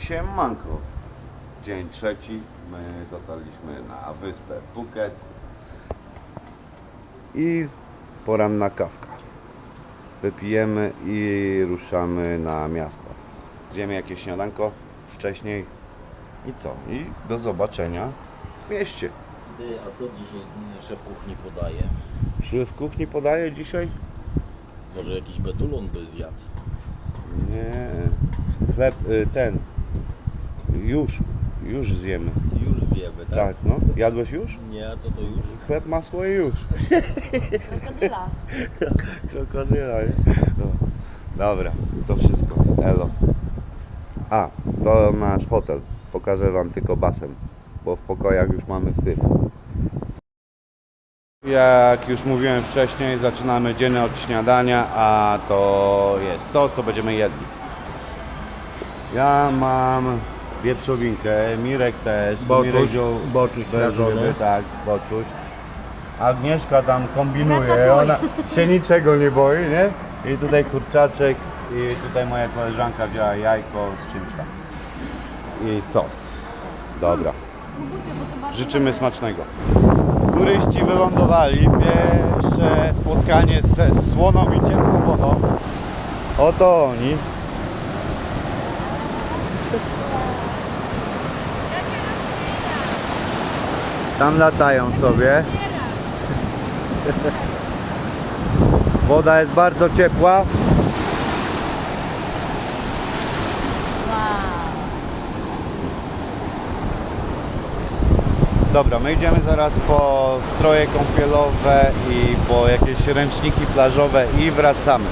Siemanko. Dzień trzeci. My dotarliśmy na wyspę Phuket. I poranna kawka. Wypijemy i ruszamy na miasto. Zjemy jakieś śniadanko wcześniej. I co? I do zobaczenia w mieście. Ty, a co dzisiaj szef kuchni podaje? W kuchni podaje dzisiaj? Może jakiś bedulon by zjadł? Nie. Chleb, y, ten. Już, już zjemy. Już zjemy, tak? Tak, no. Jadłeś już? Nie, a co to już? Chleb, masło i już. Krokodyla. Krokodyla, nie? No. Dobra, to wszystko. Elo. A, to nasz hotel. Pokażę wam tylko basen, bo w pokojach już mamy syf. Jak już mówiłem wcześniej, zaczynamy dzień od śniadania, a to jest to, co będziemy jedli. Ja mam wieprzowinkę, Mirek też. Boczuś, Mirek wziął boczuś prażony. Tak, boczuś. Agnieszka tam kombinuje, ona się niczego nie boi, nie? I tutaj kurczaczek i tutaj moja koleżanka wzięła jajko z czymś tam. I sos. Dobra. Życzymy smacznego. Turyści wylądowali. Pierwsze spotkanie ze słoną i ciepłą wodą. Oto oni. Tam latają sobie. Woda jest bardzo ciepła. Wow. Dobra, my idziemy zaraz po stroje kąpielowe i po jakieś ręczniki plażowe i wracamy.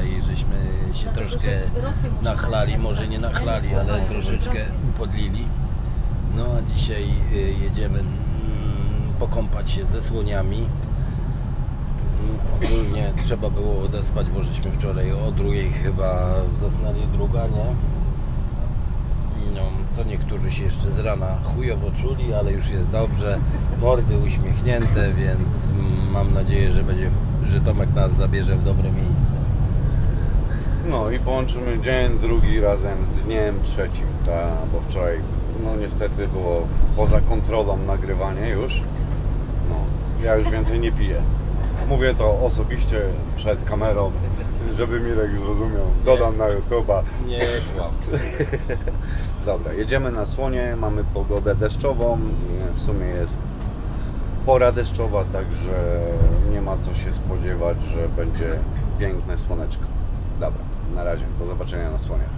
Wczoraj żeśmy się Dlatego, troszkę nachlali, może nie nachlali, ale troszeczkę podlili. No a dzisiaj y, jedziemy mm, pokąpać się ze słoniami. Mm, Ogólnie trzeba było odespać, bo żeśmy wczoraj o drugiej chyba zasnęli druga, nie? No, co niektórzy się jeszcze z rana chujowo czuli, ale już jest dobrze. Mordy uśmiechnięte, więc mm, mam nadzieję, że będzie, że Tomek nas zabierze w dobre miejsce. No i połączymy dzień drugi razem z dniem trzecim, ta, bo wczoraj no niestety było poza kontrolą nagrywanie już. No, ja już więcej nie piję. Mówię to osobiście przed kamerą, żeby Mirek zrozumiał. Dodam na YouTube'a. Nie kłam. Dobra, jedziemy na słonie, mamy pogodę deszczową, w sumie jest pora deszczowa, także nie ma co się spodziewać, że będzie piękne słoneczko. Dobra, na razie, do zobaczenia na słoniach.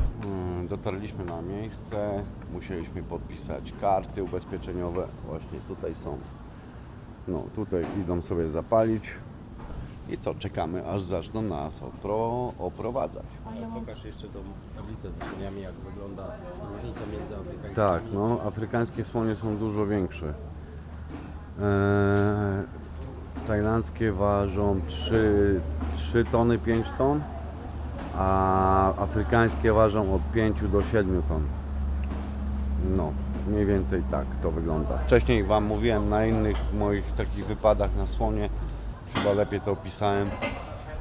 Dotarliśmy na miejsce, musieliśmy podpisać karty ubezpieczeniowe, właśnie tutaj są. No, tutaj idą sobie zapalić. I co, czekamy aż zaczną nas opro, oprowadzać. Pokaż jeszcze tą tablicę z słoniami, jak wygląda różnica między afrykańskimi. Tak, no, afrykańskie słonie są dużo większe. Eee, tajlandzkie ważą 3, 3 tony, 5 ton, a afrykańskie ważą od 5 do 7 ton. No, mniej więcej tak to wygląda. Wcześniej Wam mówiłem na innych moich takich wypadach na słonie, chyba lepiej to opisałem.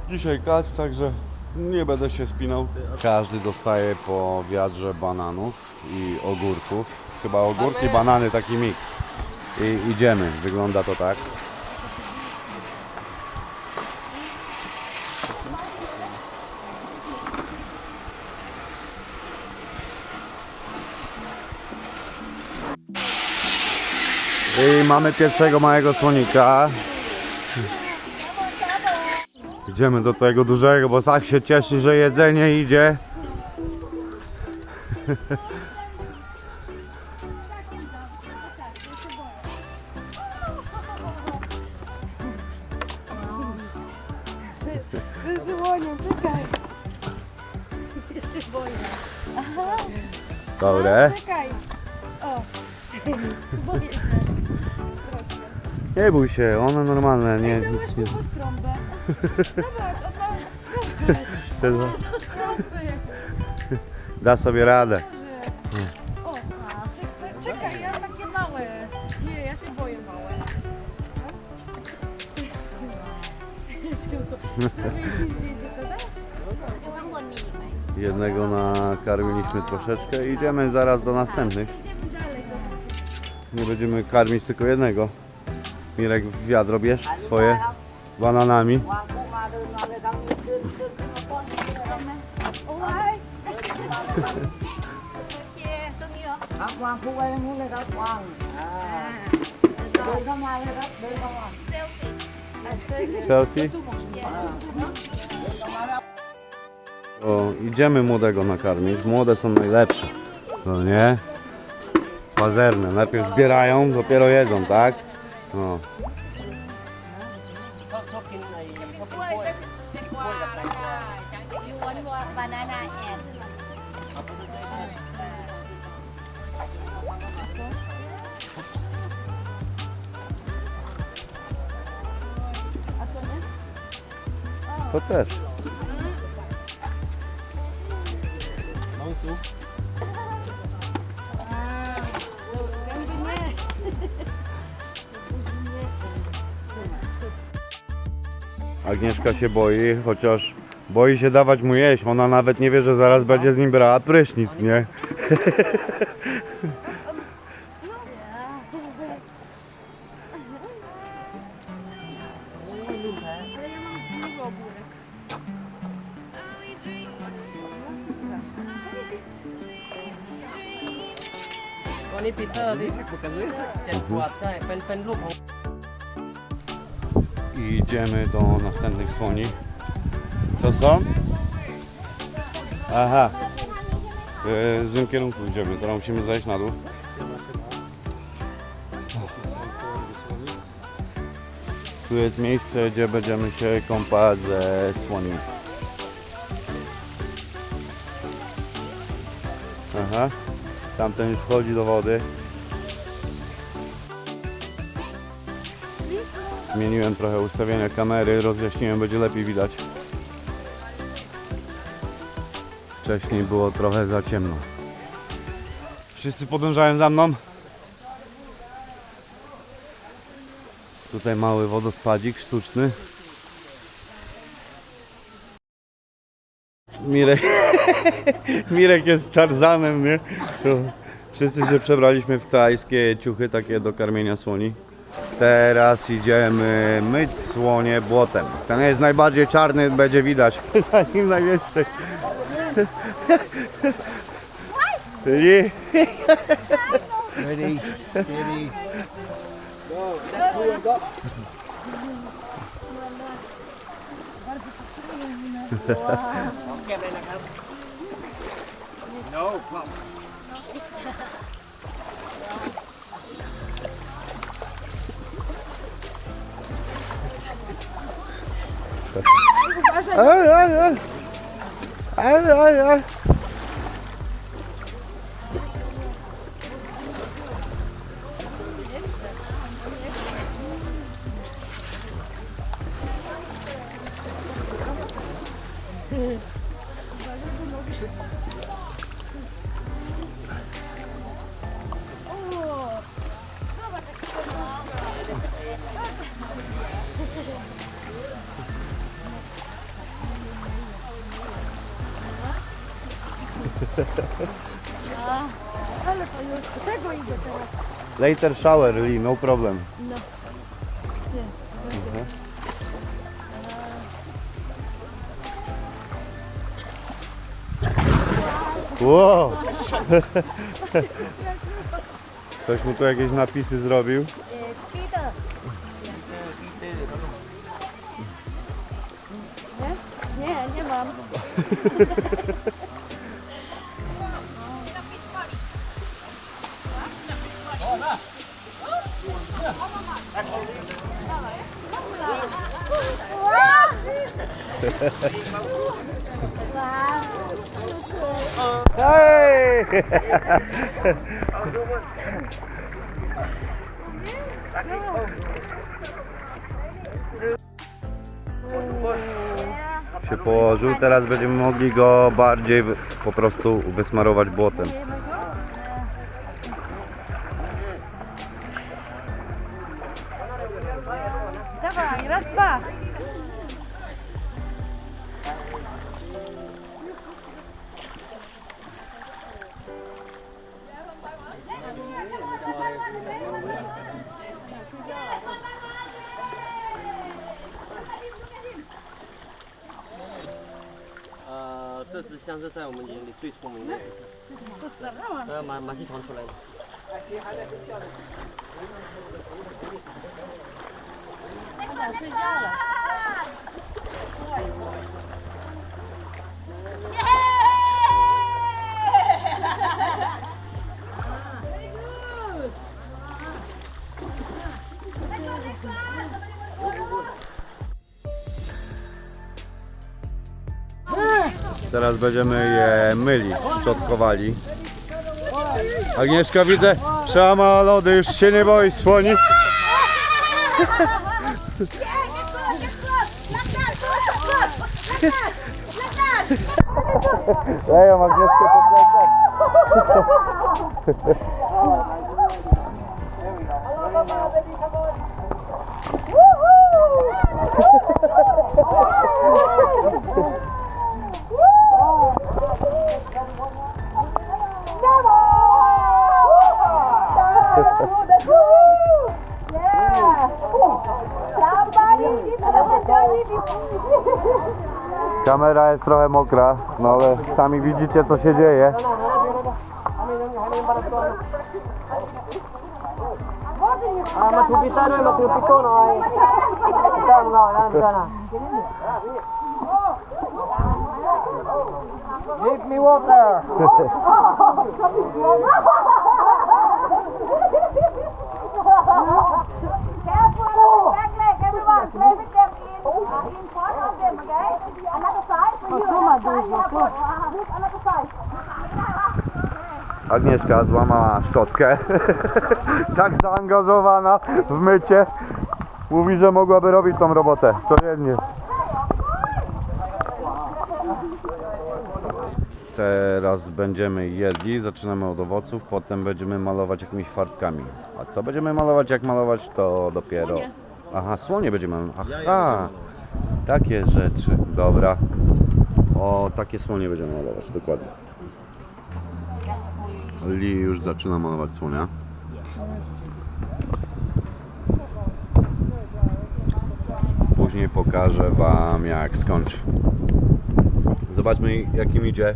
Dzisiaj kac, także nie będę się spinał. Każdy dostaje po wiadrze bananów i ogórków. Chyba ogórki, banany, taki miks. I idziemy, wygląda to tak. I mamy pierwszego małego słonika. Idziemy do tego dużego, bo tak się cieszy, że jedzenie idzie. Czekaj. Boję. Dobre. Czekaj. Nie bój się, one normalne, nie, Ej, nic nie. Zobacz, trąbę. Zobacz, on ma... Da sobie radę. O, czekaj, ja takie małe. Nie, ja się boję małe. Zrobię ci zdjęcie. Jednego nakarmiliśmy troszeczkę i idziemy zaraz do następnych. Idziemy dalej. Nie będziemy karmić tylko jednego. Mirek wiadro bierz swoje bananami. Selfie? O, idziemy młodego nakarmić. Młode są najlepsze. No nie? Pazerne. Najpierw zbierają, dopiero jedzą, tak? No. ชอบชอบกินไอ้ชอบกิน กล้วยเป็นเป็นกล้วยกับแตงกวายูวันวบานาน่าแอน A co nie? To też. Gęby Agnieszka się boi, chociaż boi się dawać mu jeść. Ona nawet nie wie, że zaraz będzie z nim brała prysznic, nie? Ale ja mam z niego ogórek. ตัวนี้ปีเตอร์ที่ปลูกกันเลยเจ็ดขวดใช่ เป็นเป็นลูกของ i idziemy do następnych słoni. Co są? Aha. W złym kierunku idziemy, teraz musimy zejść na dół. Tu jest miejsce, gdzie będziemy się kąpać ze słonimi. Aha. Tamten już wchodzi do wody. Zmieniłem trochę ustawienia kamery, rozjaśniłem, będzie lepiej widać. Wcześniej było trochę za ciemno. Wszyscy podążają za mną. Tutaj mały wodospadzik sztuczny. Mirek, Mirek jest Tarzanem, nie? Wszyscy się przebraliśmy w tajskie ciuchy takie do karmienia słoni. Teraz idziemy myć słonie błotem. Ten jest najbardziej czarny, będzie widać. Na nim najwięcej. Ready? Ready, steady. No. Ej, ej, ej. Ej, ej, ej. Ale to już do tego teraz. Later shower, Lee, no problem. No. Nie, Wow. Ktoś mu tu jakieś napisy zrobił. Peter nie, nie, nie mam. Hej! się położył. Teraz będziemy mogli go bardziej po prostu wysmarować błotem. 像是在我们眼里最聪明的一只，呃，马马戏团出来的。他想睡觉了。Teraz będziemy je myli, szczotkowali. Agnieszka widzę, przełamała lody, już się nie boi słoni. Leją Agnieszkę po plecach. Kamera jest trochę mokra, no ale sami widzicie co się dzieje. Give me water. Agnieszka złamała szczotkę. tak zaangażowana w mycie. Mówi, że mogłaby robić tą robotę codziennie. Teraz będziemy jedli, zaczynamy od owoców, potem będziemy malować jakimiś farbkami. A co będziemy malować, jak malować, to dopiero... Aha, słonie będziemy Aha, takie rzeczy, dobra. O, takie słonie będziemy malować, dokładnie. Li już zaczyna malować słonia. Później pokażę Wam jak skończy. Zobaczmy jak im idzie.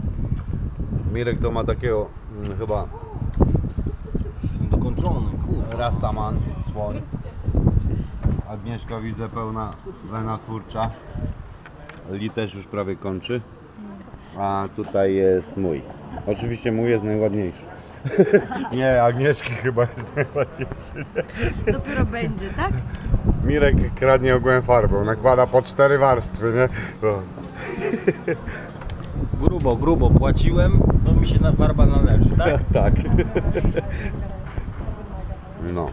Mirek to ma takiego mm, chyba Dokończony, kurwa. Rastaman, słoń. Agnieszka widzę pełna wena twórcza. Li też już prawie kończy. A tutaj jest mój. Oczywiście mój jest najładniejszy. Nie, Agnieszki chyba jest najładniejszy. Dopiero będzie, tak? Mirek kradnie ogółem farbą, nakłada po cztery warstwy, nie? No. Grubo, grubo płaciłem, to mi się na farba należy, tak? tak. No.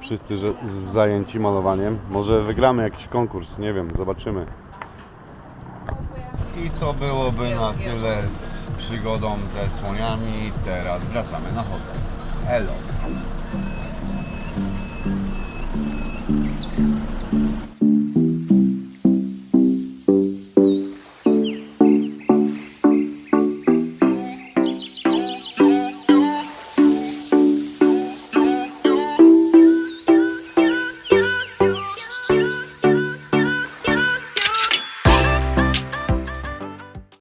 Wszyscy że z- zajęci malowaniem. Może wygramy jakiś konkurs, nie wiem, zobaczymy. I to byłoby na tyle z przygodą ze słoniami. Teraz wracamy na hotel. Elo.